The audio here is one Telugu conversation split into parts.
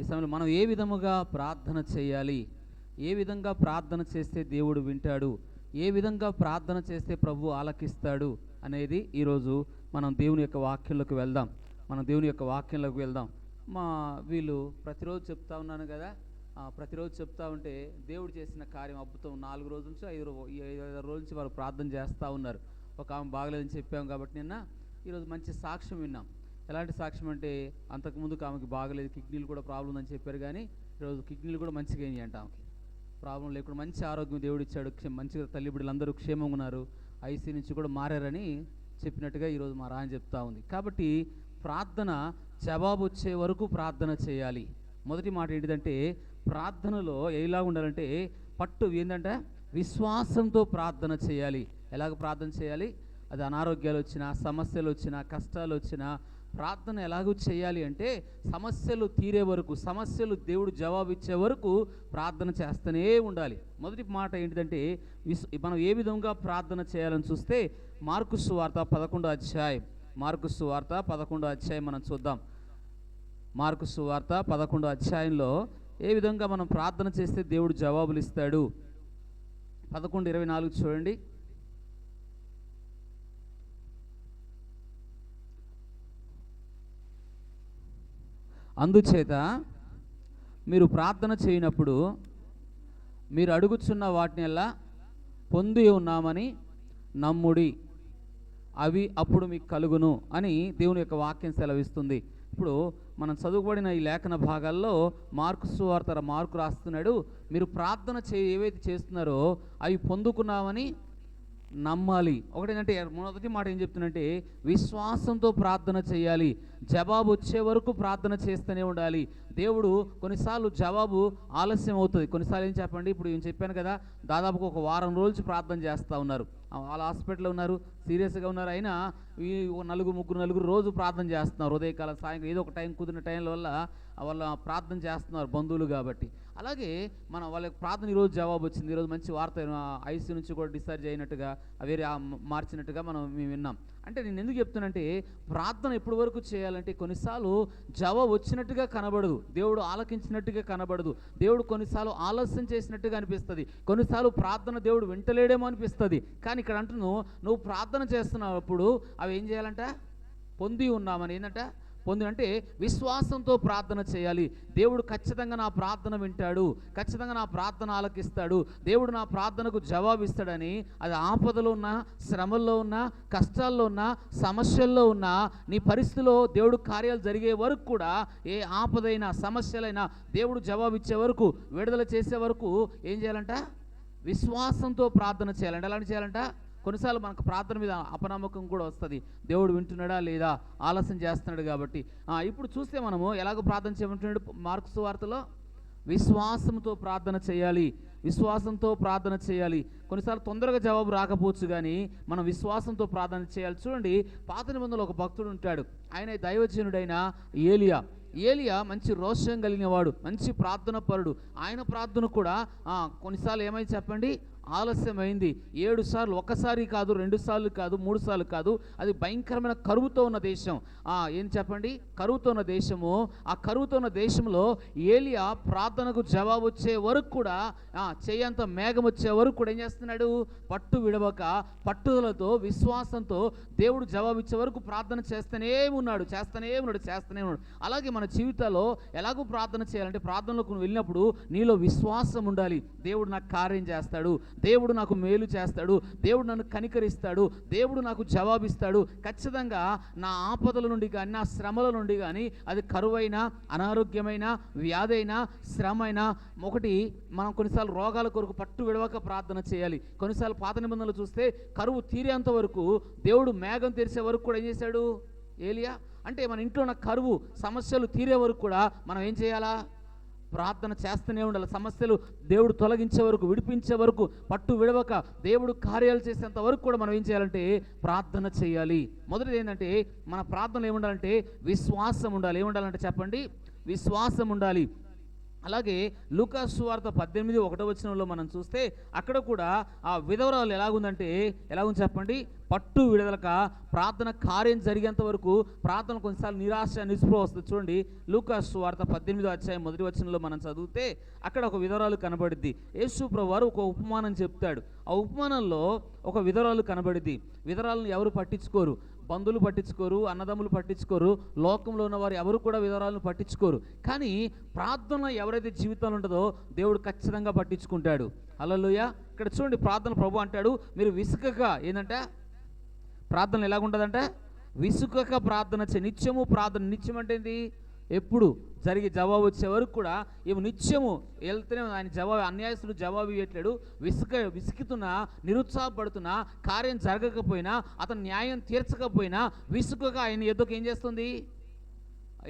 ఈ సమయంలో మనం ఏ విధముగా ప్రార్థన చేయాలి? ఏ విధంగా ప్రార్థన చేస్తే దేవుడు వింటాడు? ఏ విధంగా ప్రార్థన చేస్తే ప్రభు ఆలకిస్తాడు? అనేది ఈరోజు మనం దేవుని యొక్క వాక్యంలోకి వెళ్దాం. మనం దేవుని యొక్క వాక్యంలోకి వెళ్దాం. మా వీళ్ళు ప్రతిరోజు చెప్తా ఉన్నాను కదా. ప్రతిరోజు చెప్తా ఉంటే దేవుడు చేసిన కార్యం అద్భుతం. నాలుగు రోజుల నుంచి ఐదు ఐదు ఐదు రోజుల నుంచి వారు ప్రార్థన చేస్తూ ఉన్నారు. ఒక ఆమె బాగలేదని చెప్పాం కాబట్టి నిన్న ఈరోజు మంచి సాక్ష్యం విన్నాం. ఎలాంటి సాక్ష్యం అంటే అంతకుముందుకు ఆమెకి బాగలేదు కిడ్నీలు కూడా ప్రాబ్లం ఉందని చెప్పారు కానీ ఈరోజు కిడ్నీలు కూడా మంచిగా అయినాయి అంట ఆమెకి. ప్రాబ్లం లేకుండా మంచి ఆరోగ్యం దేవుడు ఇచ్చాడు మంచిగా తల్లి బిడ్డలందరూ క్షేమంగా ఉన్నారు. ఐసీ నుంచి కూడా మారారని చెప్పినట్టుగా ఈరోజు మా రాని చెప్తా ఉంది. కాబట్టి ప్రార్థన జవాబు వచ్చే వరకు ప్రార్థన చేయాలి. మొదటి మాట ఏంటిదంటే ప్రార్థనలో ఎలా ఉండాలంటే పట్టు ఏంటంటే విశ్వాసంతో ప్రార్థన చేయాలి. ఎలాగ ప్రార్థన చేయాలి? అది అనారోగ్యాలు వచ్చినా సమస్యలు వచ్చినా కష్టాలు వచ్చినా ప్రార్థన ఎలాగూ చేయాలి అంటే సమస్యలు తీరే వరకు సమస్యలు దేవుడు జవాబు ఇచ్చే వరకు ప్రార్థన చేస్తూనే ఉండాలి. మొదటి మాట ఏంటిదంటే విస్ మనం ఏ విధంగా ప్రార్థన చేయాలని చూస్తే మార్కు సువార్త పదకొండో అధ్యాయం. మార్కు సువార్త పదకొండో అధ్యాయం మనం చూద్దాం. మార్కు సువార్త పదకొండో అధ్యాయంలో ఏ విధంగా మనం ప్రార్థన చేస్తే దేవుడు జవాబులు ఇస్తాడు పదకొండు ఇరవై నాలుగు చూడండి. అందుచేత మీరు ప్రార్థన చేయనప్పుడు మీరు అడుగుచున్న వాటినెల్లా పొంది ఉన్నామని నమ్ముడి. అవి అప్పుడు మీకు కలుగును అని దేవుని యొక్క వాక్యం సెలవిస్తుంది. ఇప్పుడు మనం చదువుబడిన ఈ లేఖన భాగాల్లో మార్కు సువార్త మార్కు రాస్తున్నాడు. మీరు ప్రార్థన చే ఏవైతే చేస్తున్నారో అవి పొందుకున్నామని నమ్మాలి. ఒకటేంటంటే మొదటి మాట ఏం చెప్తుందంటే విశ్వాసంతో ప్రార్థన చేయాలి. జవాబు వచ్చే వరకు ప్రార్థన చేస్తూనే ఉండాలి. దేవుడు కొన్నిసార్లు జవాబు ఆలస్యం అవుతుంది. కొన్నిసార్లు ఏం చెప్పండి? ఇప్పుడు నేను చెప్పాను కదా దాదాపుగా ఒక వారం రోజులు ప్రార్థన చేస్తూ ఉన్నారు. వాళ్ళ హాస్పిటల్లో ఉన్నారు సీరియస్గా ఉన్నారు. అయినా ఈ ఓ నలుగురు ముగ్గురు నలుగురు రోజు ప్రార్థన చేస్తున్నారు. ఉదయకాలం సాయంత్రం ఏదో ఒక టైం కుదిరిన టైంల వల్ల వాళ్ళ ప్రార్థన చేస్తున్నారు బంధువులు కాబట్టి. అలాగే మన వాళ్ళకి ప్రార్థన ఈరోజు జవాబు వచ్చింది. ఈరోజు మంచి వార్త ఐసీ నుంచి కూడా డిశ్చార్జ్ అయినట్టుగా వేరే మార్చినట్టుగా మనం మేము విన్నాం. అంటే నేను ఎందుకు చెప్తున్నానంటే ప్రార్థన ఎప్పటి వరకు చేయాలంటే కొన్నిసార్లు జవాబు వచ్చినట్టుగా కనబడదు. దేవుడు ఆలకించినట్టుగా కనబడదు. దేవుడు కొన్నిసార్లు ఆలస్యం చేసినట్టుగా అనిపిస్తుంది. కొన్నిసార్లు ప్రార్థన దేవుడు వింటలేడేమో అనిపిస్తుంది. కానీ ఇక్కడ అంటున్నావు నువ్వు ప్రార్థన చేస్తున్నప్పుడు అవి ఏం చేయాలంట? పొంది ఉన్నామని. ఏంటంటే పొంది అంటే విశ్వాసంతో ప్రార్థన చేయాలి. దేవుడు ఖచ్చితంగా నా ప్రార్థన వింటాడు. ఖచ్చితంగా నా ప్రార్థన ఆలకిస్తాడు. దేవుడు నా ప్రార్థనకు జవాబు ఇస్తాడని అది ఆపదలో ఉన్నా శ్రమల్లో ఉన్నా కష్టాల్లో ఉన్నా సమస్యల్లో ఉన్నా నీ పరిస్థితిలో దేవుడు కార్యాలు జరిగే వరకు కూడా ఏ ఆపదైనా సమస్యలైనా దేవుడు జవాబు ఇచ్చే వరకు విడుదల చేసే వరకు ఏం చేయాలంట? విశ్వాసంతో ప్రార్థన చేయాలంట. ఎలాంటి చేయాలంట? కొన్నిసార్లు మనకు ప్రార్థన మీద అపనమ్మకం కూడా వస్తుంది. దేవుడు వింటున్నాడా లేదా? ఆలస్యం చేస్తున్నాడు కాబట్టి. ఇప్పుడు చూస్తే మనము ఎలాగో ప్రార్థన చేయమంటున్నాడు మార్క్స్ వార్తలో విశ్వాసంతో ప్రార్థన చేయాలి. విశ్వాసంతో ప్రార్థన చేయాలి. కొన్నిసార్లు తొందరగా జవాబు రాకపోవచ్చు కానీ మనం విశ్వాసంతో ప్రార్థన చేయాలి. చూడండి పాత నిబంధనలో ఒక భక్తుడు ఉంటాడు. ఆయన దైవజనుడైన ఏలియా. ఏలియా మంచి రోషం కలిగినవాడు మంచి ప్రార్థన పరుడు ఆయన ప్రార్థన కూడా కొన్నిసార్లు ఏమైంది చెప్పండి? ఆలస్యమైంది. ఏడు సార్లు ఒక్కసారి కాదు రెండు సార్లు కాదు మూడు సార్లు కాదు అది భయంకరమైన కరువుతో ఉన్న దేశం. ఆ, ఏం చెప్పండి? కరువుతో ఉన్న దేశము ఆ కరువుతో ఉన్న దేశంలో ఏలియా ప్రార్థనకు జవాబు వచ్చే వరకు కూడా చేయంత మేఘం వచ్చే వరకు కూడా ఏం చేస్తున్నాడు? పట్టు విడవక పట్టుదలతో విశ్వాసంతో దేవుడు జవాబు ఇచ్చే వరకు ప్రార్థన చేస్తూనే ఉన్నాడు చేస్తూనే ఉన్నాడు చేస్తూనే ఉన్నాడు. అలాగే మన జీవితాల్లో ఎలాగో ప్రార్థన చేయాలంటే ప్రార్థనలోకి నువ్వు వెళ్ళినప్పుడు నీలో విశ్వాసం ఉండాలి. దేవుడు నాకు కార్యం చేస్తాడు. దేవుడు నాకు మేలు చేస్తాడు దేవుడు నన్ను కనికరిస్తాడు దేవుడు నాకు జవాబిస్తాడు. ఖచ్చితంగా నా ఆపదల నుండి కానీ నా శ్రమల నుండి కానీ అది కరువైనా అనారోగ్యమైన వ్యాధైనా శ్రమ అయినా ఒకటి మనం కొన్నిసార్లు రోగాల కొరకు పట్టు విడవక ప్రార్థన చేయాలి. కొన్నిసార్లు పాత నిబంధనలు చూస్తే కరువు తీరేంత వరకు దేవుడు మేఘం తెరిచే వరకు కూడా ఏం చేశాడు? ఏలియా? అంటే మన ఇంట్లో ఉన్న కరువు సమస్యలు తీరే వరకు కూడా మనం ఏం చేయాలా? ప్రార్థన చేస్తూనే ఉండాలి. సమస్యలు దేవుడు తొలగించే వరకు విడిపించే వరకు పట్టు విడవక దేవుడు కార్యాలు చేసేంత వరకు కూడా మనం ఏం చేయాలంటే ప్రార్థన చేయాలి. మొదటిది ఏంటంటే మన ప్రార్థన ఏముండాలంటే విశ్వాసం ఉండాలి. ఏముండాలంటే చెప్పండి? విశ్వాసం ఉండాలి. అలాగే లూకాసు వార్త పద్దెనిమిది ఒకటో వచనంలో మనం చూస్తే అక్కడ కూడా ఆ విధవరాలు ఎలాగుందంటే ఎలాగుంది చెప్పండి? పట్టు విడదలక ప్రార్థన కార్యం జరిగేంత వరకు ప్రార్థన కొన్నిసార్లు నిరాశ నిస్పృహ వస్తుంది. చూడండి లూకాసు వార్త పద్దెనిమిదో అధ్యాయం మొదటి వచనంలో మనం చదివితే అక్కడ ఒక విధవరాలు కనబడిద్ది. యేసు ప్రభు వారు ఒక ఉపమానం చెప్తాడు. ఆ ఉపమానంలో ఒక విధవరాలు కనబడిద్ది. విధవరాలను ఎవరు పట్టించుకోరు? బంధువులు పట్టించుకోరు అన్నదమ్ములు పట్టించుకోరు లోకంలో ఉన్న వారు ఎవరు కూడా వివరాలను పట్టించుకోరు. కానీ ప్రార్థన ఎవరైతే జీవితంలో ఉంటుందో దేవుడు ఖచ్చితంగా పట్టించుకుంటాడు. అలలోయ ఇక్కడ చూడండి ప్రార్థన ప్రభు అంటాడు మీరు విసుకగా ఏంటంటే ప్రార్థన ఎలాగుంటుందంటే? విసుకక ప్రార్థన చే నిత్యము ప్రార్థన నిత్యం అంటే ఏంటి ఎప్పుడు జరిగి జవాబు వచ్చే వరకు కూడా ఏమో నిత్యము వెళ్తూనే ఆయన జవాబు అన్యాయస్తుడు జవాబు ఇవ్వట్లేడు. విసుక విసుకుతున్నా నిరుత్సాహపడుతున్నా కార్యం జరగకపోయినా అతను న్యాయం తీర్చకపోయినా విసుకగా ఆయన ఎద్దుకు ఏం చేస్తుంది?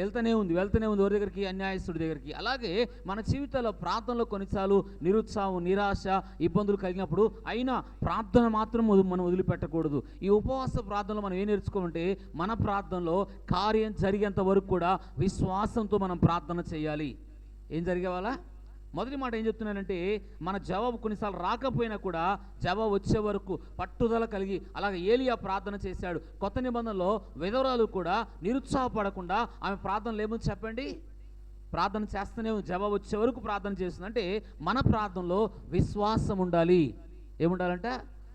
వెళ్తూనే ఉంది వెళ్తూనే ఉంది ఎవరి దగ్గరికి? అన్యాయస్తుడి దగ్గరికి. అలాగే మన జీవితాల్లో ప్రార్థనలో కొన్నిసార్లు నిరుత్సాహం నిరాశ ఇబ్బందులు కలిగినప్పుడు అయినా ప్రార్థన మాత్రం మనం వదిలిపెట్టకూడదు. ఈ ఉపవాస ప్రార్థనలో మనం ఏం నేర్చుకోమంటే మన ప్రార్థనలో కార్యం జరిగేంత వరకు కూడా విశ్వాసంతో మనం ప్రార్థన చేయాలి. ఏం జరిగేవాళ్ళ? మొదటి మాట ఏం చెప్తున్నానంటే మన జవాబు కొన్నిసార్లు రాకపోయినా కూడా జవాబు వచ్చే వరకు పట్టుదల కలిగి అలాగే ఏలియా ప్రార్థన చేశాడు. కొత్త నిబంధనలో విధవరాలు కూడా నిరుత్సాహపడకుండా ఆమె ప్రార్థన లేమని చెప్పండి? ప్రార్థన చేస్తూనే జవాబు వచ్చే వరకు ప్రార్థన చేస్తుంది. అంటే మన ప్రార్థనలో విశ్వాసం ఉండాలి. ఏముండాలంటే?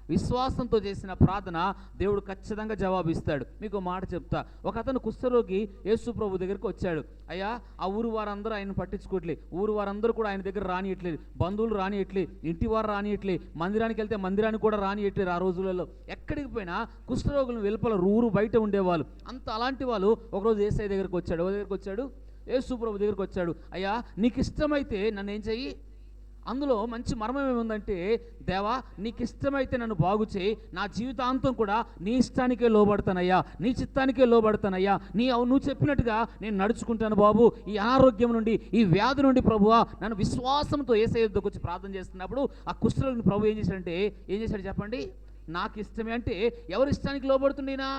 విశ్వాసంతో చేసిన ప్రార్థన దేవుడు ఖచ్చితంగా జవాబిస్తాడు. మీకు మాట చెప్తా. ఒక అతను కుష్ఠరోగి యేసు ప్రభు దగ్గరికి వచ్చాడు. అయ్యా ఆ ఊరు వారందరూ ఆయన పట్టించుకోవట్లేదు ఊరు వారందరూ కూడా ఆయన దగ్గర రానియట్లేదు. బంధువులు రానియట్లేదు ఇంటి వారు రానియట్లేదు మందిరానికి వెళ్తే మందిరానికి కూడా రానియట్లేదు ఆ రోజులలో. ఎక్కడికి పోయినా కుష్ఠరోగులను వెలుపల ఊరు బయట ఉండేవాళ్ళు. అంత అలాంటి వాళ్ళు ఒకరోజు ఏసఐ దగ్గరికి వచ్చాడు. ఎవరి దగ్గరికి వచ్చాడు? యేసు ప్రభు దగ్గరికి వచ్చాడు. అయ్యా నీకు ఇష్టమైతే నన్ను ఏం చెయ్యి? అందులో మంచి మర్మం ఏముందంటే దేవా నీకు ఇష్టమైతే నన్ను బాగు చేయి. నా జీవితాంతం కూడా నీ ఇష్టానికే లోబడతానయ్యా. నీ చిత్తానికే లోబడతానయ్యా. నీ నువ్వు చెప్పినట్టుగా నేను నడుచుకుంటాను బాబు. ఈ అనారోగ్యం నుండి ఈ వ్యాధి నుండి ప్రభువా నన్ను విశ్వాసంతో ఏసై యుద్ధకు వచ్చి ప్రార్థన చేస్తున్నప్పుడు ఆ కుష్ఠరోగిని ప్రభు ఏం చేశాడంటే ఏం చేశాడు చెప్పండి? నాకు ఇష్టమే అంటే ఎవరి ఇష్టానికి లోబడుతుండేనా?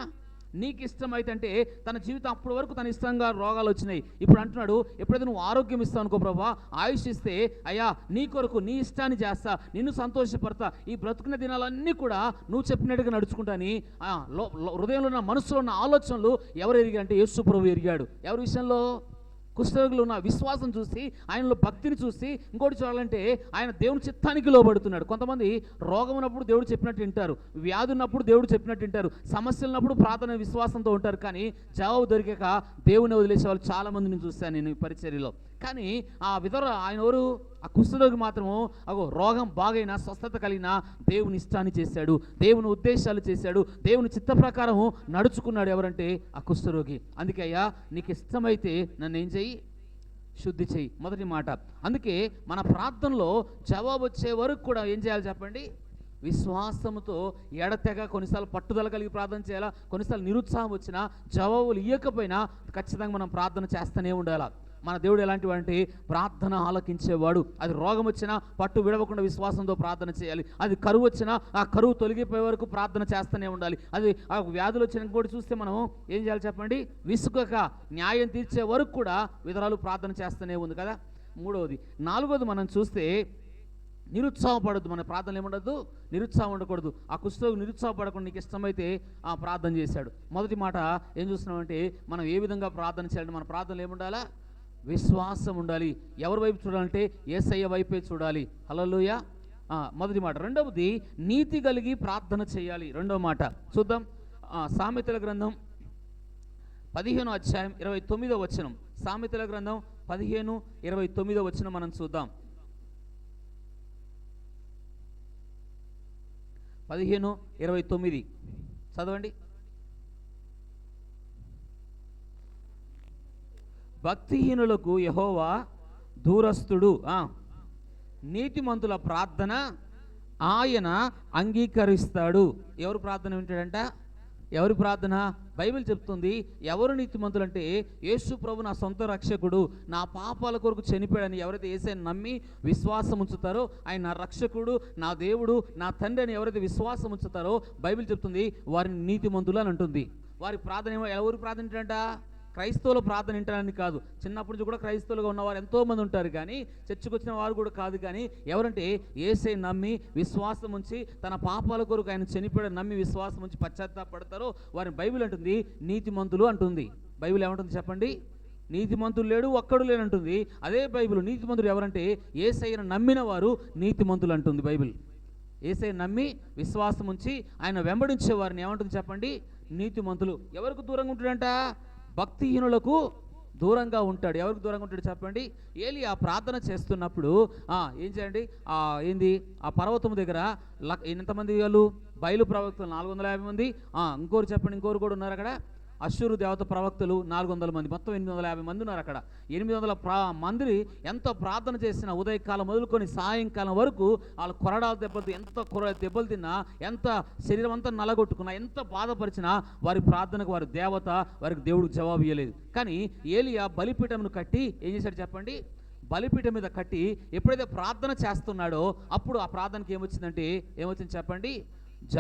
నీకు ఇష్టమైతే అంటే తన జీవితం అప్పటి వరకు తన ఇష్టంగా రోగాలు వచ్చినాయి. ఇప్పుడు అంటున్నాడు ఎప్పుడైతే నువ్వు ఆరోగ్యం ఇస్తావు అనుకో ప్రభా ఆయుష్ ఇస్తే అయ్యా నీ కొరకు నీ ఇష్టాన్ని చేస్తా నిన్ను సంతోషపడతా ఈ బ్రతుకున్న దినాలన్నీ కూడా నువ్వు చెప్పినట్టుగా నడుచుకుంటాని ఆ, లో- హృదయంలో ఉన్న మనసులో ఉన్న ఆలోచనలు ఎవరు ఎరిగారు అంటే యేసు ప్రభు ఎరిగాడు. ఎవరి విషయంలో? కుష్ఠరోగులు ఉన్న విశ్వాసం చూసి ఆయనలో భక్తిని చూసి ఇంకోటి చూడాలంటే ఆయన దేవుని చిత్తానికి లోబడుతున్నాడు. కొంతమంది రోగం ఉన్నప్పుడు దేవుడు చెప్పినట్టు వింటారు వ్యాధి ఉన్నప్పుడు దేవుడు చెప్పినట్టు వింటారు సమస్యలు ఉన్నప్పుడు ప్రార్థన విశ్వాసంతో ఉంటారు. కానీ జవాబు దొరికాక దేవుని వదిలేసే వాళ్ళు చాలా మందిని చూశాను నేను ఈ పరిచర్యలో. కానీ ఆ విధర ఆయన ఎవరు? ఆ కుష్ఠరోగి మాత్రము అగో రోగం బాగైనా స్వస్థత కలిగిన దేవుని ఇష్టాన్ని చేశాడు. దేవుని ఉద్దేశాలు చేశాడు. దేవుని చిత్త ప్రకారం నడుచుకున్నాడు ఎవరంటే ఆ కుష్ఠరోగి అందుకే అయ్యా నీకు ఇష్టమైతే నన్ను ఏం చెయ్యి? శుద్ధి చెయ్యి. మొదటి మాట. అందుకే మన ప్రార్థనలో జవాబు వచ్చే వరకు కూడా ఏం చేయాలి చెప్పండి? విశ్వాసంతో ఎడతెగ కొన్నిసార్లు పట్టుదల కలిగి ప్రార్థన చేయాలా? కొన్నిసార్లు నిరుత్సాహం వచ్చినా జవాబులు ఇవ్వకపోయినా ఖచ్చితంగా మనం ప్రార్థన చేస్తూనే ఉండాలి? మన దేవుడు ఎలాంటి అంటే ప్రార్థన ఆలకించేవాడు. అది రోగం వచ్చినా పట్టు విడవకుండా విశ్వాసంతో ప్రార్థన చేయాలి. అది కరువు వచ్చినా ఆ కరువు తొలగిపోయే వరకు ప్రార్థన చేస్తూనే ఉండాలి. అది ఆ వ్యాధులు వచ్చిన కూడా చూస్తే మనం ఏం చేయాలి చెప్పండి? విసుగక న్యాయం తీర్చే వరకు కూడా విధరాలు ప్రార్థన చేస్తూనే ఉంది కదా? మూడవది. నాలుగవది మనం చూస్తే నిరుత్సాహపడద్దు మన ప్రార్థన ఏముండద్దు? నిరుత్సాహం ఉండకూడదు. ఆ కుష్ఠరోగి నిరుత్సాహపడకుండా నీకు ఇష్టమైతే ఆ ప్రార్థన చేశాడు. మొదటి మాట ఏం చూస్తున్నామంటే మనం ఏ విధంగా ప్రార్థన చేయాలంటే మన ప్రార్థనలు ఏముండాలా? విశ్వాసం ఉండాలి. ఎవరి వైపు చూడాలంటే ఏసయ్య వైపే చూడాలి. హలోయ మొదటి మాట. రెండవది నీతి కలిగి ప్రార్థన చేయాలి. రెండవ మాట. చూద్దాం. సామెతల గ్రంథం పదిహేను అధ్యాయం ఇరవై తొమ్మిదో వచనం. సామెతల గ్రంథం పదిహేను ఇరవై తొమ్మిదో వచనం మనం చూద్దాం. పదిహేను ఇరవై తొమ్మిది. చదవండి. భక్తిహీనులకు యహోవా దూరస్థుడు. నీతిమంతుల ప్రార్థన ఆయన అంగీకరిస్తాడు. ఎవరు ప్రార్థన వింటాడంట? ఎవరి ప్రార్థన? బైబిల్ చెప్తుంది ఎవరు నీతిమంతులు అంటే యేసు ప్రభు నా సొంత రక్షకుడు నా పాపాల కొరకు చనిపోయాడని ఎవరైతే ఏసైని నమ్మి విశ్వాసం ఉంచుతారో ఆయన నా రక్షకుడు నా దేవుడు నా తండ్రి అని ఎవరైతే విశ్వాసం ఉంచుతారో బైబిల్ చెప్తుంది వారిని నీతిమంతులు అని అంటుంది. వారి ప్రార్థన ఎవరు ప్రార్థన ఏంటంట క్రైస్తవుల ప్రార్థన వింటారని కాదు. చిన్నప్పటి నుంచి కూడా క్రైస్తవులుగా ఉన్నవారు ఎంతోమంది ఉంటారు కానీ చర్చకు వచ్చిన వారు కూడా కాదు కానీ ఎవరంటే ఏసై నమ్మి విశ్వాసం ఉంచి తన పాపాల కొరకు ఆయన చనిపోయాడు నమ్మి విశ్వాసం ఉంచి పశ్చాత్తాపడతారో వారిని బైబిల్ అంటుంది నీతిమంతులు అంటుంది. బైబిల్ ఏమంటుంది చెప్పండి? నీతిమంతులు లేడు ఒక్కడు లేనంటుంది అదే బైబిల్ నీతిమంతులు ఎవరంటే ఏసైను నమ్మిన వారు నీతిమంతులు అంటుంది బైబిల్. ఏసై నమ్మి విశ్వాసం ఉంచి ఆయన వెంబడించే వారిని ఏమంటుంది చెప్పండి? నీతిమంతులు. ఎవరికి దూరంగా ఉంటాడంట? భక్తిహీనులకు దూరంగా ఉంటాడు. ఎవరికి దూరంగా ఉంటాడు చెప్పండి? ఏలి ఆ ప్రార్థన చేస్తున్నప్పుడు ఆ, ఏం చేయండి? ఆ, ఏంది? ఆ పర్వతం దగ్గర ఎంతమంది వాళ్ళు బయలు ప్రవక్తలు నాలుగు వందల యాభై మంది. ఆ, ఇంకోరు చెప్పండి ఇంకోరు కూడా ఉన్నారు అక్కడ. అశ్వరు దేవత ప్రవక్తలు నాలుగు వందల మంది మొత్తం ఎనిమిది వందల యాభై మంది ఉన్నారు అక్కడ. ఎనిమిది వందల ప్రా మంది ఎంతో ప్రార్థన చేసిన ఉదయకాలం మొదలుకొని సాయంకాలం వరకు వాళ్ళ కొరడాలు దెబ్బలు ఎంత కొర దెబ్బలు తిన్నా ఎంత శరీరం అంతా నలగొట్టుకున్నా ఎంత బాధపరిచినా వారి ప్రార్థనకు వారి దేవత వారికి దేవుడికి జవాబు ఇవ్వలేదు కానీ ఏలియా బలిపీఠమును కట్టి ఏం చేశాడు చెప్పండి? బలిపీఠం మీద కట్టి ఎప్పుడైతే ప్రార్థన చేస్తున్నాడో అప్పుడు ఆ ప్రార్థనకి ఏమొచ్చిందంటే ఏమొచ్చింది చెప్పండి? జ